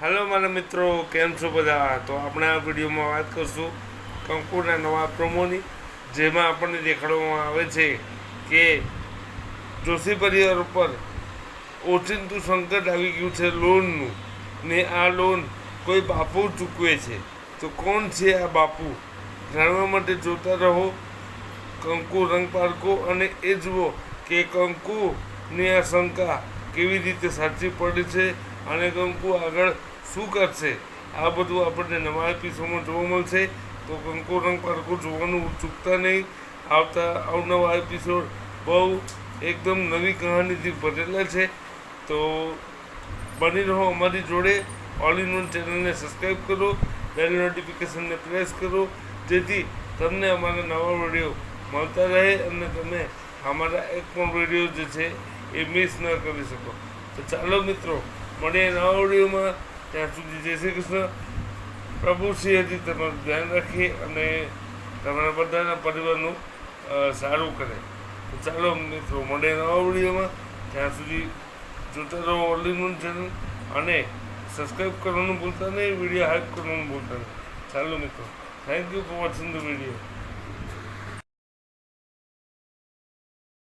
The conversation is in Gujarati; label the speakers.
Speaker 1: હેલો મારા મિત્રો, કેમ છો બધા? તો આપણે આ વિડીયોમાં વાત કરશું કંકુના નવા પ્રોમોની, જેમાં આપણને દેખાડવામાં આવે છે કે જોશી પરિવાર ઉપર ઓચિંતું સંકટ આવી ગયું છે લોનનું, ને આ લોન કોઈ બાપુ ચૂકવે છે. તો કોણ છે આ બાપુ? જાણવા માટે જોતા રહો. કંકુ રંગ પારકો અને એ જુઓ કે કંકુની આ શંકા કેવી રીતે સાચી પડે છે અને કંકુ આગળ શું કરશે? આ બધું આપણને નવા એપિસોડમાં જોવા મળશે. તો કંકુ રંગ પારકો જોવાનું ચૂકતા નહીં. આવતા અવનવા એપિસોડ બહુ એકદમ નવી કહાનીથી ભરેલા છે. તો બની રહો અમારી જોડે. ઓલ ઇન વન ચેનલને સબસ્ક્રાઈબ કરો. બેલ નોટિફિકેશનને પ્રેસ કરો. જેથી તમને અમારા નવા વીડિયો મળતા રહે અને તમે અમારા એક પણ વીડિયો જે છે એ મિસ ન કરી શકો. તો ચાલો મિત્રો મળીએ નવા વિડીયોમાં ત્યાં સુધી જય શ્રી કૃષ્ણ. પ્રભુ શ્રી હજી તમારું ધ્યાન રાખે અને તમારા બધાના પરિવારનું સારું કરે. ચાલો મિત્રો મળીએ નવા વિડીયોમાં ત્યાં સુધી જોતા રહો ઓલ ઇન વન ચેનલ અને સબસ્ક્રાઈબ કરવાનું ભૂલતા નહીં વીડિયો હાઈપ કરવાનું ભૂલતા નહીં. ચાલો મિત્રો thank you for watching the video